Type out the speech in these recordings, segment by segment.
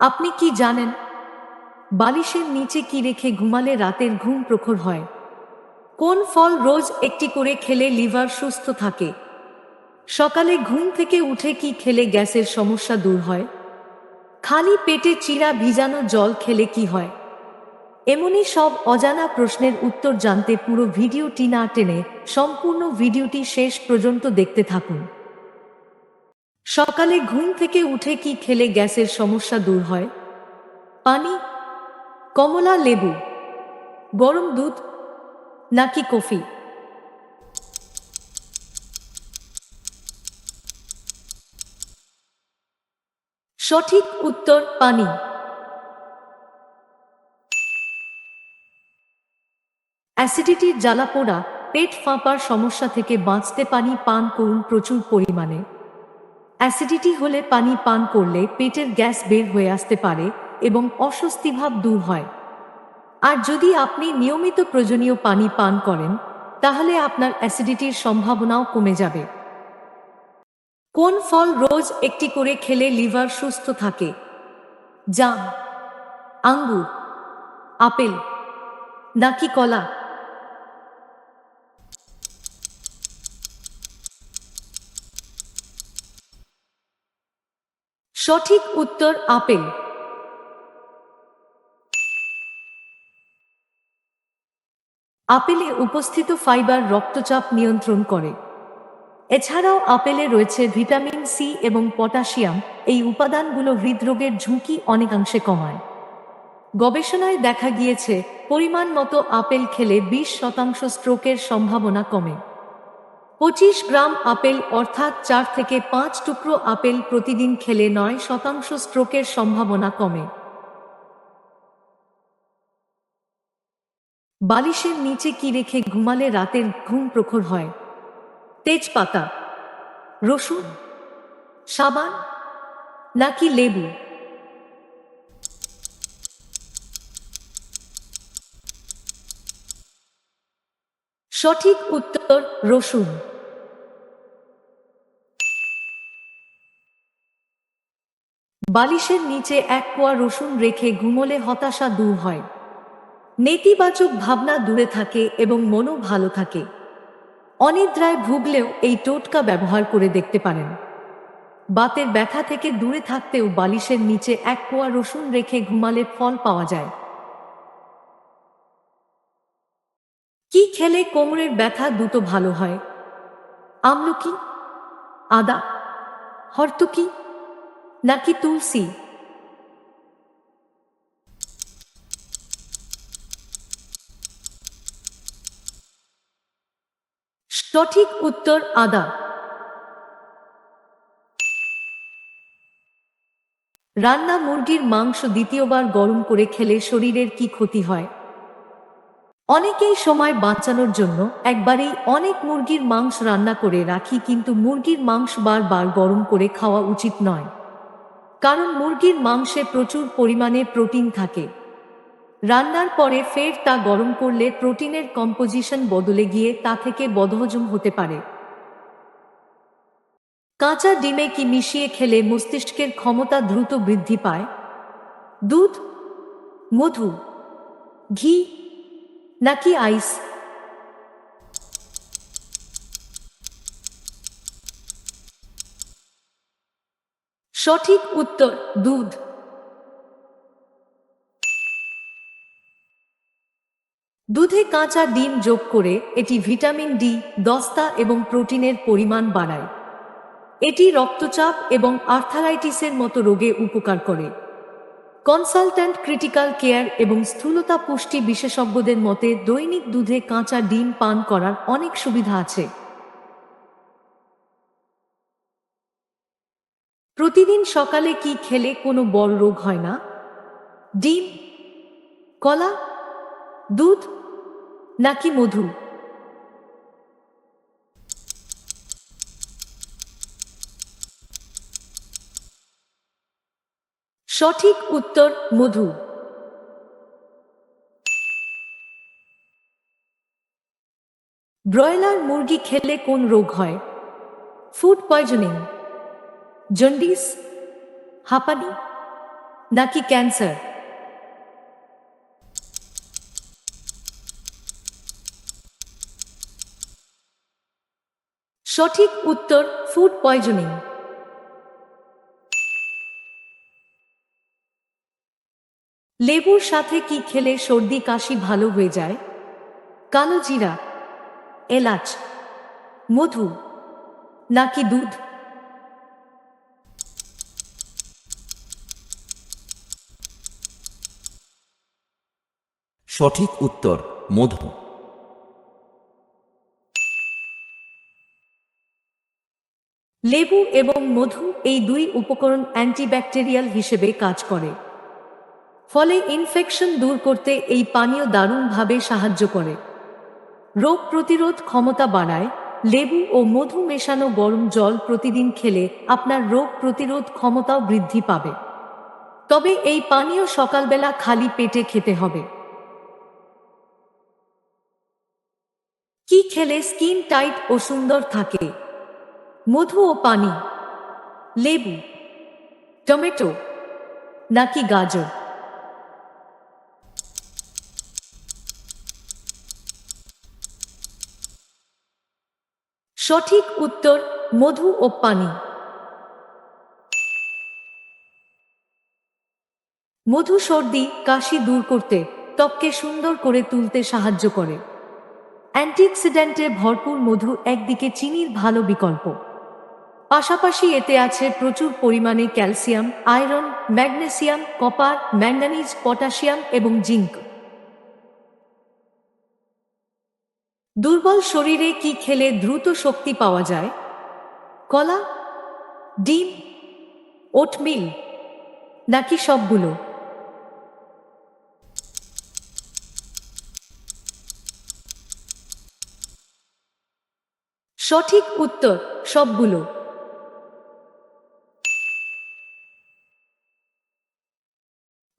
আপনি কি জানেন, বালিশের নিচে কি রেখে ঘুমালে রাতের ঘুম প্রখর হয়? কোন ফল রোজ একটি করে খেলে লিভার সুস্থ থাকে? সকালে ঘুম থেকে উঠে কি খেলে গ্যাসের সমস্যা দূর হয়? খালি পেটে চিরা ভিজানো জল খেলে কি হয়? এমনই সব অজানা প্রশ্নের উত্তর জানতে পুরো ভিডিওটি না টেনে সম্পূর্ণ ভিডিওটি শেষ পর্যন্ত দেখতে থাকুন। সকালে ঘুম থেকে উঠে কি খেলে গ্যাসের সমস্যা দূর হয়? পানি, কমলা লেবু, গরম দুধ, নাকি কফি? সঠিক উত্তর পানি। অ্যাসিডিটির জ্বালাপোড়া, পেট ফাঁপার সমস্যা থেকে বাঁচতে পানি পান করুন প্রচুর পরিমাণে। অ্যাসিডিটি হলে পানি পান করলে পেটের গ্যাস বের হয়ে আসতে পারে এবং অস্বস্তিভাব দূর হয়। আর যদি আপনি নিয়মিত প্রয়োজনীয় পানি পান করেন, তাহলে আপনার অ্যাসিডিটির সম্ভাবনাও কমে যাবে। কোন ফল রোজ একটি করে খেলে লিভার সুস্থ থাকে? জাম, আঙ্গুর, আপেল, নাকি কলা? সঠিক উত্তর আপেল। আপেলে উপস্থিত ফাইবার রক্তচাপ নিয়ন্ত্রণ করে। এছাড়াও আপেলে রয়েছে ভিটামিন সি এবং পটাশিয়াম। এই উপাদানগুলো হৃদরোগের ঝুঁকি অনেকাংশে কমায়। গবেষণায় দেখা গিয়েছে, পরিমাণ মতো আপেল খেলে বিশ শতাংশ স্ট্রোকের সম্ভাবনা কমে। পঁচিশ গ্রাম আপেল অর্থাৎ চার থেকে পাঁচ টুকরো আপেল প্রতিদিন খেলে নয় শতাংশ স্ট্রোকের সম্ভাবনা কমে। বালিশের নিচে কি রেখে ঘুমালে রাতের ঘুম প্রখর হয়? তেজপাতা, রসুন, সাবান নাকি লেবু? সঠিক উত্তর রসুন। বালিশের নিচে এক কোয়া রসুন রেখে ঘুমোলে হতাশা দূর হয়। নেতিবাচক ভাবনা দূরে থাকে এবং মনও ভালো থাকে। অনিদ্রায় ভুগলেও এই টোটকা ব্যবহার করে দেখতে পারেন। বাতের ব্যথা থেকে দূরে থাকতেও বালিশের নিচে এক কোয়া রসুন রেখে ঘুমালে ফল পাওয়া যায় কি খেলে কোমরের ব্যথা দ্রুত ভালো হয়। আমলকি? আদা? হর্তকি? নাকি তুলসী? সঠিক উত্তর আদা। রান্না মুরগির মাংস দ্বিতীয়বার গরম করে খেলে শরীরের কি ক্ষতি হয়? অনেকেই সময় বাঁচানোর জন্য একবারেই অনেক মুরগির মাংস রান্না করে রাখি, কিন্তু মুরগির মাংস বারবার গরম করে খাওয়া উচিত নয়। কারণ মুরগির মাংসে প্রচুর পরিমাণে প্রোটিন থাকে। রান্নার পরে ফের তা গরম করলে প্রোটিনের কম্পোজিশন বদলে গিয়ে তা থেকে বদহজম হতে পারে। কাঁচা ডিমে কি মিশিয়ে খেলে মস্তিষ্কের ক্ষমতা দ্রুত বৃদ্ধি পায়? দুধ, মধু, ঘি নাকি আইস? সঠিক উত্তর, দুধ। দুধে কাঁচা ডিম যোগ করে এটি ভিটামিন ডি, দস্তা এবং প্রোটিনের পরিমাণ বাড়ায়। এটি রক্তচাপ এবং আর্থারাইটিসের মতো রোগে উপকার করে। কনসালট্যান্ট ক্রিটিক্যাল কেয়ার এবং স্থূলতা পুষ্টি বিশেষজ্ঞদের মতে দৈনিক দুধে কাঁচা ডিম পান করার অনেক সুবিধা আছে। প্রতিদিন সকালে কি খেলে কোনো বড় রোগ হয় না? ডিম, কলা, দুধ নাকি মধু? সঠিক উত্তর মধু। ব্রয়লার মুরগি খেলে কোন রোগ হয়? ফুড পয়জনিং জন্ডিস হাঁপানি, নাকি ক্যান্সার? সঠিক উত্তর ফুড পয়জনিং। লেবুর সাথে কি খেলে সর্দি কাশি ভালো হয়ে যায়? কালো জিরা এলাচ মধু নাকি দুধ? সঠিক উত্তর মধু। লেবু এবং মধু এই দুই উপকরণ অ্যান্টিব্যাকটেরিয়াল হিসেবে কাজ করে। ফলে ইনফেকশন দূর করতে এই পানীয় দারুণভাবে সাহায্য করে। রোগ প্রতিরোধ ক্ষমতা বাড়ায়, লেবু ও মধু মেশানো গরম জল প্রতিদিন খেলে আপনার রোগ প্রতিরোধ ক্ষমতাও বৃদ্ধি পাবে। তবে এই পানীয় সকালবেলা খালি পেটে খেতে হবে। কি খেলে স্কিন টাইট ও সুন্দর থাকে? মধু ও পানি, লেবু, টমেটো, নাকি গাজর? সঠিক উত্তর মধু ও পানি। মধু সর্দি, কাশি দূর করতে ত্বককে সুন্দর করে তুলতে সাহায্য করে। অ্যান্টিঅক্সিডেন্টে ভরপুর মধু একদিকে চিনির ভালো বিকল্প। পাশাপাশি এতে আছে প্রচুর পরিমাণে calcium, iron, magnesium, copper manganese potassium এবং জিঙ্ক। দুর্বল শরীরে কি খেলে দ্রুত শক্তি পাওয়া যায়? কলা, ডিম, ওটমিল, নাকি সবগুলো? সঠিক উত্তর, সবগুলো।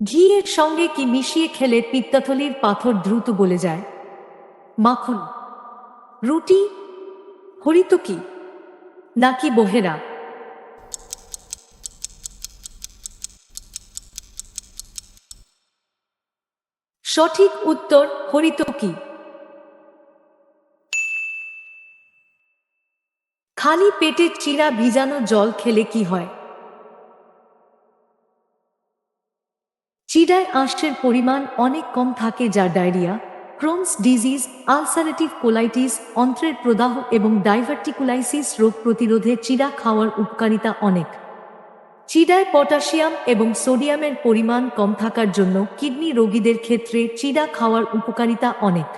ঘিয়ের সঙ্গে কি মিশিয়ে খেলে পিত্তাথলির পাথর দ্রুত গলে যায়? মাখন। রুটি হরিতকি নাকি বহেরা? সঠিক উত্তর হরিতকি খালি পেটে চিরা ভিজানো জল খেলে কি হয়? চিরায় আঁশের পরিমাণ অনেক কম থাকে যা diarrhoea. Crohn's disease ulcerative colitis অন্ত্রের প্রদাহ এবং ডাইভার্টিকুলাইসিস রোগ প্রতিরোধে চিরা খাওয়ার উপকারিতা অনেক। চিড়ায় পটাশিয়াম এবং সোডিয়ামের পরিমাণ কম থাকার জন্য কিডনি রোগীদের ক্ষেত্রে চিরা খাওয়ার উপকারিতা অনেক।